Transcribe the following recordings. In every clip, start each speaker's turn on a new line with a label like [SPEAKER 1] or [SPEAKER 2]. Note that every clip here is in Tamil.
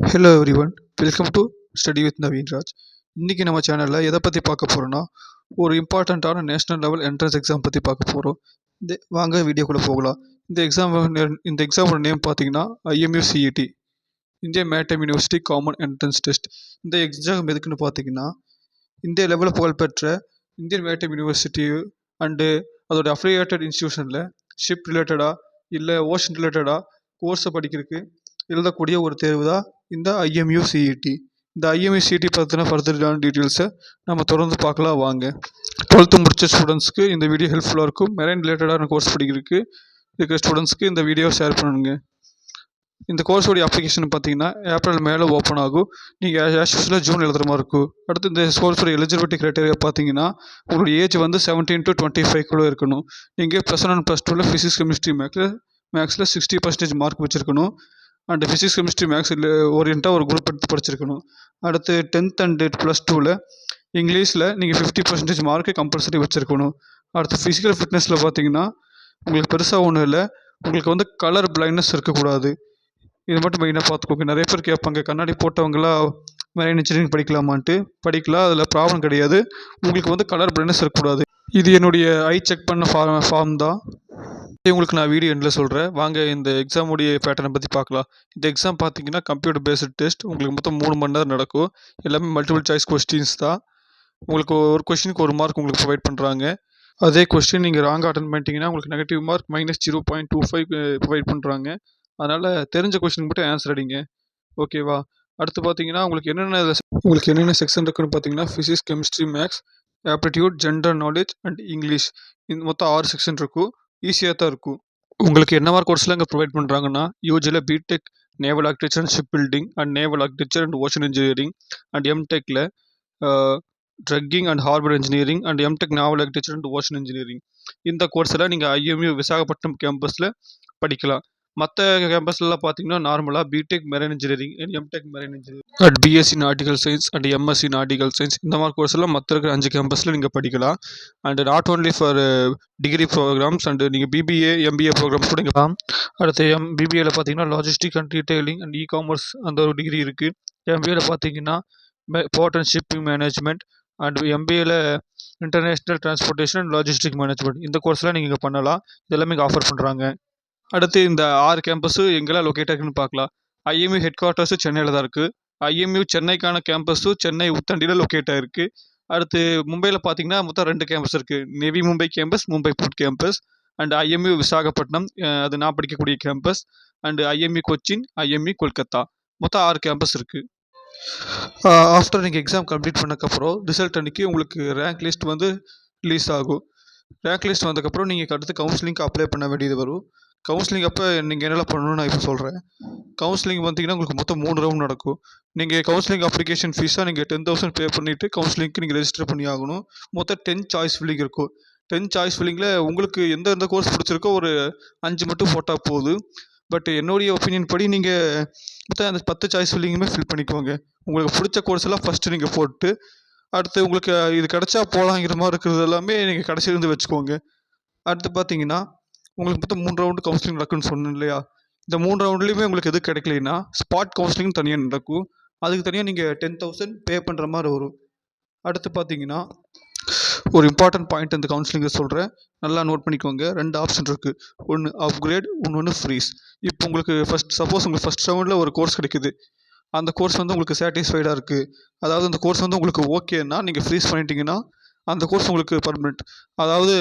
[SPEAKER 1] Hello everyone welcome to study with Naveen Raj இன்றைக்கி நம்ம சேனலில் எதை பற்றி பார்க்க போகிறோன்னா ஒரு இம்பார்ட்டண்ட்டான நேஷ்னல் லெவல் என்ட்ரன்ஸ் எக்ஸாம் பற்றி பார்க்க போகிறோம் இந்த வாங்க வீடியோக்குள்ளே போகலாம். இந்த எக்ஸாம் இந்த எக்ஸாமோட நேம் பார்த்தீங்கன்னா IMU CET India maritime university common entrance test இந்த எக்ஸாம் எதுக்குன்னு பார்த்தீங்கன்னா இந்திய லெவலில் புகழ்பெற்ற இந்தியன் மேட்டம் யூனிவர்சிட்டி அண்டு அதோட அஃபிலியேட்டட் இன்ஸ்டியூஷனில் ஷிப் ரிலேட்டடாக இல்லை ஓஷன் ரிலேட்டடாக கோர்ஸை படிக்கிறதுக்கு எழுதக்கூடிய ஒரு தேர்வு தான் இந்த ஐஎம்யூ சிஇடி இந்த ஐஎம்யூ சிஇடி பற்றின ஃபர்தரான டீட்டெயில்ஸை நம்ம தொடர்ந்து பார்க்கலாம் வாங்க. டுவெல்த்து முடிச்ச ஸ்டூடெண்ட்ஸ்க்கு இந்த வீடியோ ஹெல்ப்ஃபுல்லாக இருக்கும். மெரைன் ரிலேட்டடான கோர்ஸ் படிக்கிறதுக்கு இருக்கிற ஸ்டூடெண்ட்ஸ்க்கு இந்த வீடியோ ஷேர் பண்ணுங்க. இந்த கோர்ஸோடைய அப்ளிகேஷன் பார்த்தீங்கன்னா ஏப்ரல் மேலே ஓப்பன் ஆகும். நீங்கள் ஆஷ்யூஸில் ஜூன் எழுதுற மாதிரி இருக்கும். அடுத்து இந்த கோர்ஸோட எலிஜிபிலிட்டி க்ரைட்டீரியா பார்த்தீங்கன்னா உங்களுடைய ஏஜ் வந்து செவன்டீன் டு டுவெண்ட்டி ஃபைவ் கூட இருக்கணும் நீங்கள் ப்ளஸ் ஒன் அண்ட் ப்ளஸ் டூவில் ஃபிசிக்ஸ் கெமிஸ்ட்ரி மேக்ஸில் மேக்ஸில் சிக்ஸ்டி பர்சன்டேஜ் மார்க் வச்சுருக்கணும். அண்ட் ஃபிசிக்ஸ் கெமிஸ்ட்ரி மேக்ஸ் இல்லை ஓரியண்ட்டாக ஒரு குரூப் எடுத்து படிச்சிருக்கணும். அடுத்து டென்த் அண்டு ப்ளஸ் டூவில் இங்கிலீஷில் நீங்கள் ஃபிஃப்டி பர்சன்டேஜ் மார்க்கு கம்பல்சரி வச்சுருக்கணும். அடுத்து ஃபிசிக்கல் ஃபிட்னஸில் பார்த்தீங்கன்னா உங்களுக்கு பெருசாக ஒன்றும் இல்லை. உங்களுக்கு வந்து கலர் பிளைண்ட்னஸ் இருக்கக்கூடாது. இது மட்டும் மெயினாக பார்த்துக்கோங்க. நிறைய பேர் கேட்பாங்க கண்ணாடி போட்டவங்களாம் மெரைன் இன்ஜினியரிங் படிக்கலாமான்ட்டு. படிக்கலாம் அதில் ப்ராப்ளம் கிடையாது. உங்களுக்கு வந்து கலர் பிளைண்ட்னஸ் இருக்கக்கூடாது. இது என்னுடைய ஐ செக் பண்ண ஃபார்ம் ஃபார்ம் தான். உங்களுக்கு நான் வீடியோ எண்டில் சொல்கிறேன் வாங்க இந்த எக்ஸாமுடைய பேட்டர்னை பற்றி பார்க்கலாம். இந்த எக்ஸாம் பார்த்தீங்கன்னா கம்ப்யூட்டர் பேஸ்டு டெஸ்ட் உங்களுக்கு மொத்தம் மூணு மணி நேரம் நடக்கும். எல்லாமே மல்டிபிள் சாய்ஸ் கொஸ்டின்ஸ் தான். உங்களுக்கு ஒரு கொஸ்டினுக்கு ஒரு மார்க் உங்களுக்கு ப்ரொவைட் பண்ணுறாங்க அதே கொஸ்டின் நீங்கள் ராங் அட்டன் பண்ணிட்டீங்கன்னா உங்களுக்கு negative mark minus zero point two five provide பண்ணுறாங்க அதனால் தெரிஞ்ச கொஸ்டின் மட்டும் ஆன்சர் அடிங்க. ஓகேவா அடுத்து பார்த்தீங்கன்னா உங்களுக்கு என்னென்ன உங்களுக்கு என்னென்ன செக்ஷன் இருக்குன்னு பார்த்தீங்கன்னா physics chemistry maths aptitude general knowledge and English இந்த மொத்தம் ஆறு செக்ஷன் இருக்கும். ஈஸியாக தான் இருக்கும். உங்களுக்கு என்ன மாதிரி கோர்ஸ்லாம் இங்கே ப்ரொவைட் பண்ணுறாங்கன்னா யூஜியில் BTech naval architecture and ship building and naval architecture and ocean engineering and எம்டெக்கில் dredging and harbour engineering and MTech naval architecture and ocean engineering இந்த கோர்ஸில் நீங்கள் ஐஎம்யூ விசாகப்பட்டினம் கேம்பஸில் படிக்கலாம். மற்ற கேம்பஸ்லலாம் பார்த்தீங்கன்னா நார்மலாக BTech marine engineering MTech marine engineering and BSc nautical science and MSc nautical science இந்த மாதிரி கோர்ஸ் எல்லாம் மற்ற இருக்கிற அஞ்சு கேம்பஸில் நீங்கள் படிக்கலாம். And not only for degree programmes and நீங்கள் பிபிஏ எம்பிஏ ப்ரோக்ராம்ஸ் கூட இங்கே அடுத்து எம் பிபிஏல பார்த்தீங்கன்னா logistic and retailing and e commerce அந்த ஒரு டிகிரி இருக்குது எம்பிஏல பார்த்தீங்கன்னா port shipping management and எம்பிஏல international transportation and logistic management இந்த கோர்ஸ்லாம் நீங்கள் இங்கே பண்ணலாம். இதெல்லாமே இங்கே ஆஃபர் பண்ணுறாங்க அடுத்து இந்த ஆறு கேம்பஸு எங்கெல்லாம் லொக்கேட் இருக்குன்னு பார்க்கலாம். ஐஎம்யூ ஹெட் குவார்ட்டர்ஸு சென்னையில் தான் இருக்குது ஐஎம்யூ சென்னைக்கான கேம்பஸும் சென்னை உத்தண்டியில் லொக்கேட் ஆகிருக்கு அடுத்து மும்பையில் பார்த்தீங்கன்னா மொத்தம் ரெண்டு கேம்பஸ் இருக்குது Navi Mumbai campus Mumbai port campus and IMU Visakhapatnam அது நான் படிக்கக்கூடிய campus and IME Cochin IME Kolkata. மொத்தம் ஆறு கேம்பஸ் இருக்குது ஆஃப்டர் நீங்கள் எக்ஸாம் கம்ப்ளீட் பண்ணக்கப்புறம் ரிசல்ட் அன்றைக்கி உங்களுக்கு ரேங்க் லிஸ்ட் வந்து ரிலீஸ் ஆகும். ரேங்க் லிஸ்ட் வந்ததுக்கப்புறம் நீங்கள் அடுத்து கவுன்சிலிங்க்கு அப்ளை பண்ண வேண்டியது வரும். கவுன்சிலிங் அப்போ நீங்கள் என்னெல்லாம் பண்ணணும்னு நான் இப்போ சொல்கிறேன் கவுன்சிலிங் வந்தீங்கன்னா உங்களுக்கு மொத்தம் மூணு ரவுண்ட் நடக்கும். நீங்கள் கவுன்சிலிங் அப்ளிகேஷன் ஃபீஸாக நீங்கள் டென் தௌசண்ட் பே பண்ணிவிட்டு கவுன்சிலிங்க்கு நீங்கள் ரெஜிஸ்டர் பண்ணி ஆகணும். மொத்தம் டென் சாய்ஸ் ஃபில்லிங் இருக்கும். டென் சாய்ஸ் ஃபில்லிங்கில் உங்களுக்கு எந்த எந்த கோர்ஸ் பிடிச்சிருக்கோ ஒரு அஞ்சு மட்டும் போட்டால் போதும். பட் என்னுடைய ஒப்பீனியன் படி நீங்கள் மொத்தம் அந்த பத்து சாய்ஸ் ஃபில்லிங்குமே ஃபில் பண்ணிக்கோங்க. உங்களுக்கு பிடிச்ச கோர்ஸ் எல்லாம் ஃபஸ்ட்டு நீங்கள் போட்டு அடுத்து உங்களுக்கு இது கிடச்சா போகலாங்கிற மாதிரி இருக்கிறது எல்லாமே நீங்கள் கடைசியிலேருந்து வச்சுக்கோங்க. அடுத்து பார்த்தீங்கன்னா உங்களுக்கு மொத்தம் மூணு ரவுண்டு கவுன்சிலிங் நடக்குன்னு சொன்னேன் இல்லையா? இந்த மூணு ரவுண்ட்லேயுமே உங்களுக்கு எது கிடைக்கலனா ஸ்பாட் கவுன்சிலிங் தனியாக நடக்கும். அதுக்கு தனியாக நீங்கள் டென் தௌசண்ட் பே பண்ணுற மாதிரி வரும். அடுத்து பார்த்தீங்கன்னா ஒரு இம்பார்ட்டன்ட் பாயிண்ட் இந்த கவுன்சிலிங்கை சொல்கிறேன் நல்லா நோட் பண்ணிக்கோங்க. ரெண்டு ஆப்ஷன் இருக்குது ஒன்று அப்கிரேட் ஒன்று ஃப்ரீஸ் இப்போ உங்களுக்கு ஃபஸ்ட் சப்போஸ் உங்களுக்கு ஃபஸ்ட் ரவுண்டில் ஒரு கோர்ஸ் கிடைக்குது. அந்த கோர்ஸ் வந்து உங்களுக்கு சாட்டிஸ்ஃபைடாக இருக்குது அதாவது அந்த கோர்ஸ் வந்து உங்களுக்கு ஓகேன்னா நீங்கள் ஃப்ரீஸ் பண்ணிட்டீங்கன்னா அந்த கோர்ஸ் உங்களுக்கு பர்மனெண்ட் அதாவது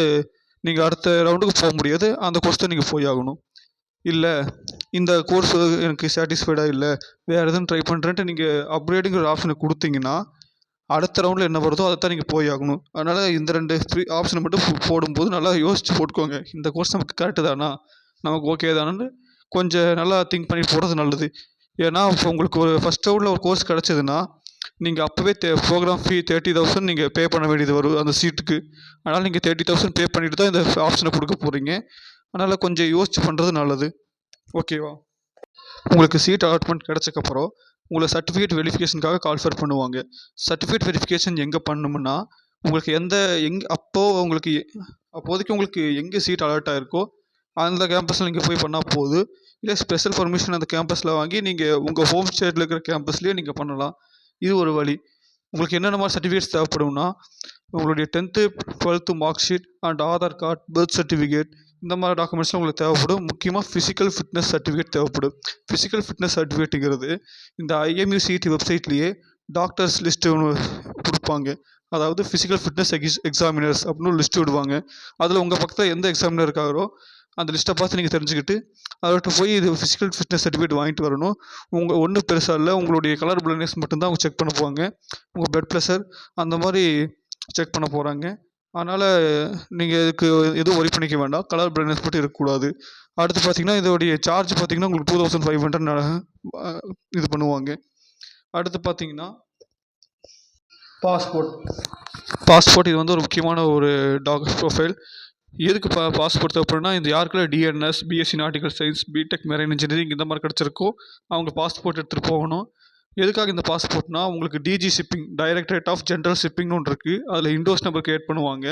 [SPEAKER 1] நீங்கள் அடுத்த ரவுண்டுக்கு போக முடியாது. அந்த கோர்ஸ் தான் நீங்கள் போய் ஆகணும். இல்லை இந்த கோர்ஸ் எனக்கு சாட்டிஸ்ஃபைடாக இல்லை. வேறு எதுவும் ட்ரை பண்ணுறேன்ட்டு நீங்கள் அப்கிரேடுங்கிற ஆப்ஷனை கொடுத்தீங்கன்னா அடுத்த ரவுண்டில் என்ன வருதோ அதை தான் நீங்கள் போய் ஆகணும். அதனால் இந்த ரெண்டு ஃப்ரீ ஆப்ஷனை மட்டும் போடும்போது நல்லா யோசித்து போட்டுக்கோங்க. இந்த கோர்ஸ் நமக்கு கரெக்டு தானா? நமக்கு ஓகே தானு கொஞ்சம் நல்லா திங்க் பண்ணி போடுறது நல்லது. ஏன்னா இப்போ உங்களுக்கு ஒரு ஃபஸ்ட் ரவுண்டில் ஒரு கோர்ஸ் கிடச்சிதுன்னா நீங்கள் அப்போவே the programme fee thirty thousand நீங்கள் பே பண்ண வேண்டியது வரும் அந்த சீட்டுக்கு அதனால் நீங்கள் தேர்ட்டி தௌசண்ட் பே பண்ணிட்டு தான் இந்த ஆப்ஷனை கொடுக்க போகிறீங்க அதனால் கொஞ்சம் யோசிச்சு பண்ணுறது நல்லது. ஓகேவா உங்களுக்கு சீட் அலாட்மெண்ட் கிடச்சக்கப்புறம் உங்களை சர்டிஃபிகேட் வெரிஃபிகேஷனுக்காக கால்ஃபர் பண்ணுவாங்க. சர்டிஃபிகேட் வெரிஃபிகேஷன் எங்கே பண்ணணும்னா உங்களுக்கு எந்த எங் அப்போது உங்களுக்கு அப்போதைக்கு உங்களுக்கு எங்கே சீட் அலாட் ஆகிருக்கோ அந்த கேம்பஸில் நீங்கள் போய் பண்ணால் போதும் இல்லை ஸ்பெஷல் பர்மிஷன் அந்த கேம்பஸில் வாங்கி நீங்கள் உங்கள் ஹோம் ஸ்டேட்டில் இருக்கிற கேம்பஸ்லேயே நீங்கள் பண்ணலாம். இது ஒரு வழி. உங்களுக்கு என்னென்ன மாதிரி சர்டிஃபிகேட்ஸ் தேவைப்படும்னா உங்களுடைய tenth twelfth mark sheet and Aadhaar card birth certificate இந்த மாதிரி டாக்குமெண்ட்ஸ்லாம் உங்களுக்கு தேவைப்படும். முக்கியமாக ஃபிசிக்கல் ஃபிட்னஸ் சர்டிஃபிகேட் தேவைப்படும். ஃபிசிக்கல் ஃபிட்னஸ் சர்டிஃபிகேட்டுங்கிறது இந்த ஐஎம்யூசிடி வெப்சைட்லேயே டாக்டர்ஸ் லிஸ்ட்டு ஒன்று கொடுப்பாங்க. அதாவது ஃபிசிக்கல் ஃபிட்னஸ் எக்ஸ் எக்ஸாமினர்ஸ் அப்படின்னு ஒரு லிஸ்ட்டு விடுவாங்க. அதில் உங்கள் பக்கத்தில் எந்த எக்ஸாமினர் இருக்காரோ அந்த லிஸ்ட்டை பார்த்து நீங்கள் தெரிஞ்சுக்கிட்டு அவர்கிட்ட போய் இது ஃபிசிக்கல் ஃபிட்னஸ் சர்டிஃபிகேட் வாங்கிட்டு வரணும். உங்கள் ஒன்றும் பெருசாக இல்லை. உங்களுடைய கலர் பிளைண்ட்னஸ் மட்டும்தான் அவங்க செக் பண்ண போவாங்க. உங்கள் பிளட் ப்ரெஷர் அந்த மாதிரி செக் பண்ண போகிறாங்க அதனால் நீங்கள் இதுக்கு எதுவும் ஒரி பண்ணிக்க வேண்டாம். கலர் பிளைண்ட்னஸ் மட்டும் இருக்கக்கூடாது. அடுத்து பார்த்தீங்கன்னா இதோடைய சார்ஜ் பார்த்தீங்கன்னா உங்களுக்கு டூ தௌசண்ட் ஃபைவ் ஹண்ட்ரட் இது பண்ணுவாங்க. அடுத்து பார்த்தீங்கன்னா பாஸ்போர்ட் பாஸ்போர்ட் இது வந்து ஒரு முக்கியமான ஒரு டாக் ப்ரொஃபைல் எதுக்கு பா பாஸ்போர்ட் தேவைப்படும்னா இந்த யாருக்கெல்லாம் DNS BSc nautical science BTech marine engineering இந்த மாதிரி கிடச்சிருக்கோ அவங்க பாஸ்போர்ட் எடுத்துகிட்டு போகணும். எதுக்காக இந்த பாஸ்போர்ட்னா உங்களுக்கு DG shipping directorate of general ஷிப்பிங்னு ஒன்று இருக்குது அதில் இண்டோஸ் நம்பர் கிரியேட் பண்ணுவாங்க.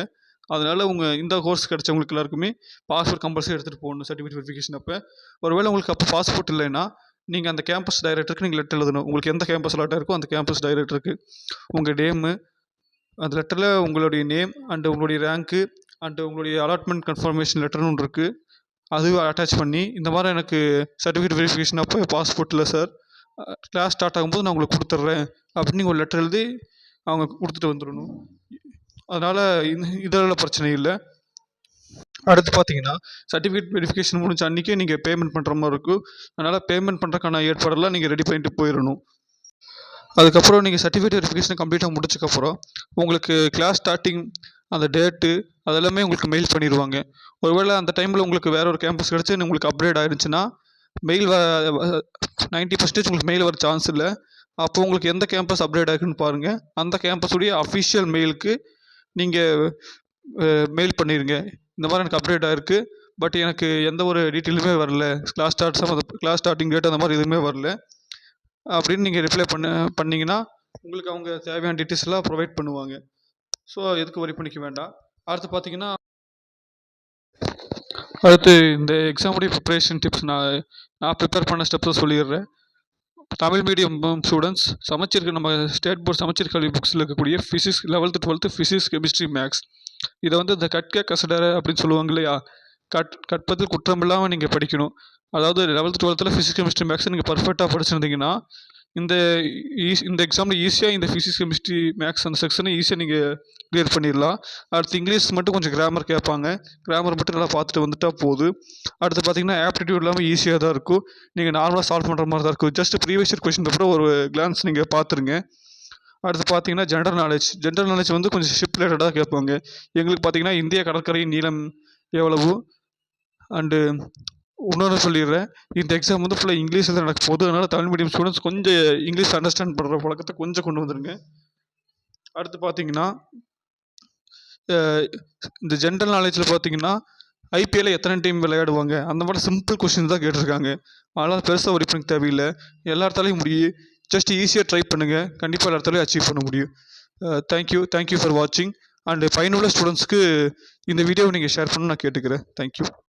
[SPEAKER 1] அதனால் உங்கள் இந்த கோர்ஸ் கிடச்சவங்களுக்கு எல்லாருக்குமே பாஸ்போர்ட் கம்பல்சரி எடுத்துகிட்டு போகணும் சர்டிஃபிகேட் வெரிஃபிகேஷன் அப்போ. ஒருவேளை உங்களுக்கு அப்போ பாஸ்போர்ட் இல்லைன்னா நீங்கள் அந்த கேம்பஸ் டைரக்டருக்கு நீங்கள் லெட்டர் எழுதணும். உங்களுக்கு எந்த கேம்பஸ் லாட்டாக இருக்கோ அந்த கேம்பஸ் டைரக்டருக்கு உங்கள் நேமு அந்த லெட்டரில் உங்களுடைய நேம் அண்டு உங்களுடைய ரேங்க்கு அண்டு உங்களுடைய அலாட்மெண்ட் கன்ஃபர்மேஷன் லெட்டர்னு ஒன்று இருக்குது அதுவும் அட்டாச் பண்ணி இந்த மாதிரி எனக்கு சர்டிஃபிகேட் வெரிஃபிகேஷன் அப்போ பாஸ்போர்ட்டில் சார் கிளாஸ் ஸ்டார்ட் ஆகும்போது நான் உங்களுக்கு கொடுத்துட்றேன் அப்படின்னு ஒரு லெட்டர் எழுதி அவங்க கொடுத்துட்டு வந்துடணும். அதனால் இதெல்லாம் பிரச்சனை இல்லை. அடுத்து பார்த்தீங்கன்னா சர்டிஃபிகேட் வெரிஃபிகேஷன் முடிஞ்ச அன்றைக்கே நீங்கள் பேமெண்ட் பண்ணுற மாதிரி இருக்கும். அதனால் பேமெண்ட் பண்ணுறக்கான ஏற்பாடெல்லாம் நீங்கள் ரெடி பண்ணிட்டு போயிடணும். அதுக்கப்புறம் நீங்கள் சர்டிஃபிகேட் வெரிஃபிகேஷன் கம்ப்ளீட்டாக முடிச்சக்கப்புறம் உங்களுக்கு கிளாஸ் ஸ்டார்டிங் அந்த டேட்டு அதெல்லாமே உங்களுக்கு மெயில் பண்ணிடுவாங்க ஒருவேளை அந்த டைமில் உங்களுக்கு வேறு ஒரு கேம்பஸ் கிடச்சி உங்களுக்கு அப்கிரேட் ஆயிருந்துச்சுன்னா மெயில் வ நைன்ட்டி பர்சன்டேஜ் உங்களுக்கு மெயில் வர சான்ஸ் இல்லை. அப்போ உங்களுக்கு எந்த கேம்பஸ் அப்கிரேட் ஆகிருக்குன்னு பாருங்கள் அந்த கேம்பஸுடைய அஃபிஷியல் மெயிலுக்கு நீங்கள் மெயில் பண்ணிடுங்க இந்த மாதிரி எனக்கு அப்டேட் ஆயிருக்கு. பட் எனக்கு எந்த ஒரு டீட்டெயிலுமே வரல. கிளாஸ் ஸ்டார்ட் சம்மந்த கிளாஸ் ஸ்டார்டிங் டேட் அந்த மாதிரி எதுவுமே வரல. அப்படின்னு நீங்கள் ரிப்ளை பண்ண பண்ணிங்கன்னா உங்களுக்கு அவங்க தேவையான டீட்டெயில்ஸ்லாம் ப்ரொவைட் பண்ணுவாங்க. ஸோ எதுக்கு வரி பண்ணிக்க வேண்டாம். அடுத்து பார்த்தீங்கன்னா அடுத்து இந்த எக்ஸாமுடைய ப்ரிப்ரேஷன் டிப்ஸ் நான் நான் ப்ரிப்பேர் பண்ண ஸ்டெப்ஸை சொல்லிடுறேன். தமிழ் மீடியம் ஸ்டூடெண்ட்ஸ் சமைச்சிருக்க நம்ம ஸ்டேட் போர்ட் சமச்சீர் கல்வி புக்ஸில் இருக்கக்கூடிய physics eleventh twelfth physics chemistry maths இதை வந்து இந்த கற்க கசடர அப்படின்னு சொல்லுவாங்க இல்லையா? கட் கற்பதில் குற்றமில்லாமல் நீங்கள் படிக்கணும். அதாவது லெவல்த்து டுவெல்த்தில் ஃபிசிக்ஸ் கெமிஸ்ட்ரி மேக்ஸ் நீங்கள் பர்ஃபெக்டாக படிச்சிருந்தீங்கன்னா இந்த ஈஸ் இந்த எக்ஸாமில் ஈஸியாக இந்த ஃபிசிக்ஸ் கெமிஸ்ட்ரி மேக்ஸ் அந்த செக்ஷனை ஈஸியாக நீங்கள் கிளியர் பண்ணிடலாம் அடுத்து இங்கிலீஷ் மட்டும் கொஞ்சம் கிராமர் கேட்பாங்க. கிராமர் மட்டும் நல்லா பார்த்துட்டு வந்துட்டால் போதும் அடுத்து பார்த்தீங்கன்னா ஆப்டிடியூட் இல்லாமல் ஈஸியாக தான் இருக்கும். நீங்கள் நார்மலாக சால்வ் பண்ணுற மாதிரி தான் இருக்கும். ஜஸ்ட் ப்ரீவியஸ் இயர் கொஷின் கூட ஒரு கிளான்ஸ் நீங்கள் பார்த்துருங்க. அடுத்து பார்த்தீங்கன்னா ஜென்ரல் நாலேஜ் ஜென்ரல் நாலேஜ் வந்து கொஞ்சம் ஷிப் ரிலேட்டடாக கேட்பாங்க. எங்களுக்கு பார்த்தீங்கன்னா இந்திய கடற்கரையின் நீளம் எவ்வளவு? அண்டு இன்னொன்று சொல்லிடுறேன். இந்த எக்ஸாம் வந்து ஃபுல்லாக இங்கிலீஷில் தான் நடக்க போகுது. அதனால் தமிழ் மீடியம் ஸ்டூடெண்ட்ஸ் கொஞ்சம் இங்கிலீஷ் அண்டர்ஸ்டாண்ட் பண்ணுற பழக்கத்தை கொஞ்சம் கொண்டு வந்துருங்க. அடுத்து பார்த்தீங்கன்னா இந்த ஜென்ரல் நாலேஜில் பார்த்தீங்கன்னா ஐபிஎல்ல எத்தனை டீம் விளையாடுவாங்க? அந்த மாதிரி சிம்பிள் கொஷின் தான் கேட்டிருக்காங்க. அதனால் பெருசாக ஒரு பண்ண தேவையில்லை. எல்லா இடத்துலையும் முடியும் ஜஸ்ட் ஈஸியாக ட்ரை பண்ணுங்கள் கண்டிப்பாக எல்லா இடத்துலையும் அச்சீவ் பண்ண முடியும். Thank you thank you for வாட்சிங் அண்டு பயனுள்ள ஸ்டூடெண்ட்ஸ்க்கு இந்த வீடியோவை நீங்கள் ஷேர் பண்ணணும் நான் கேட்டுக்கிறேன். தேங்க்யூ